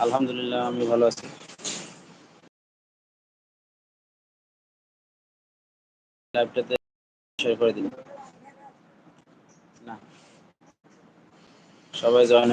আলহামদুলিল্লাহ আমি ভালো আছি। লাইভটাতে শেয়ার করে দিন। না। সবাই জয়েন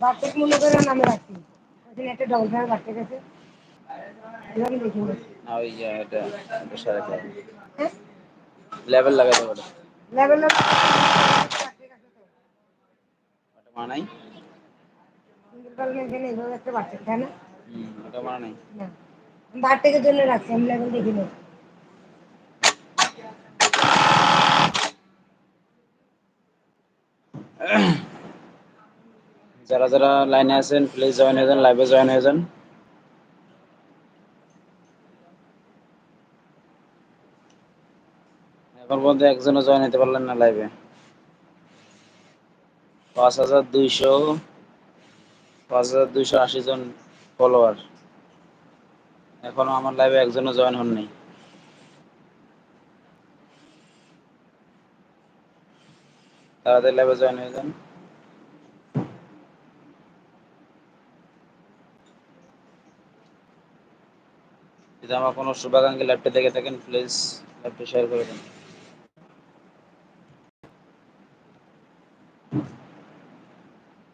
বাচ্চাকে মনে করে নামে রাখছি ওখানে একটা ডল ফ্যান এভাবে দেখি না। ওই যে এটা সারা হ্যাঁ? লেভেল লাগাতে পারে লেভেল ওটা মানা নাই? সিঙ্গেল ডল এখানে এভাবে একটা বাচ্চা তাই না? হুম ওটা মানা নাই। না। বাচ্চাকে জন্য রাখছি আমি লেভেল দেখি না যারা যারা লাইনে আছেন প্লিজ জয়েন হয়ে যান লাইভে জয়েন হয়ে যান। এখন পর্যন্ত একজনও জয়েন হতে পারলেন না লাইভে পাঁচ হাজার দুইশো, পাঁচ হাজার দুইশো আশি জন ফলোয়ার এখনও আমার লাইভে একজনও জয়েন হননি। তাদের লাইভে জয়েন হয়ে যান। যদি আমার কোনো শুভাকাঙ্ক্ষী লাইভটা দেখে থাকেন প্লিজ লাইভটা শেয়ার করে দেন।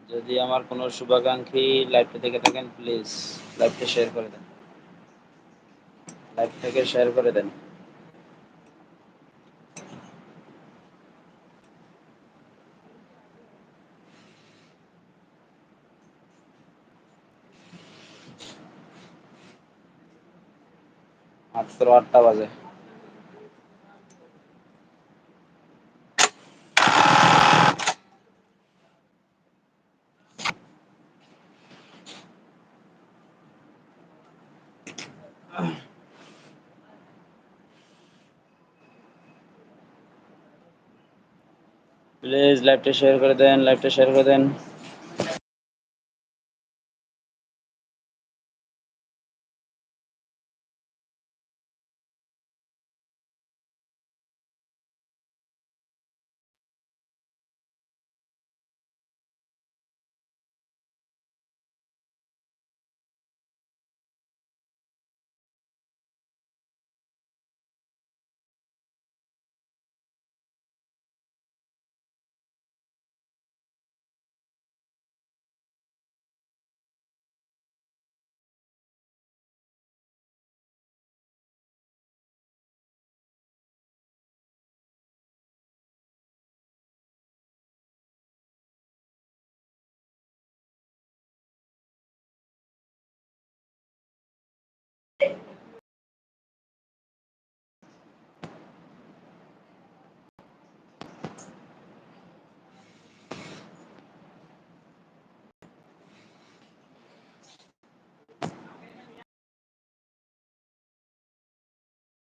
যদি আমার কোনো শুভাকাঙ্ক্ষী লাইভটা দেখে থাকেন প্লিজ লাইভটা শেয়ার করে দেন। লাইভ থেকে শেয়ার করে দেন। মাত্র আটটা বাজে। প্লিজ লাইভটা শেয়ার করে দেন লাইভটা শেয়ার করে দেন।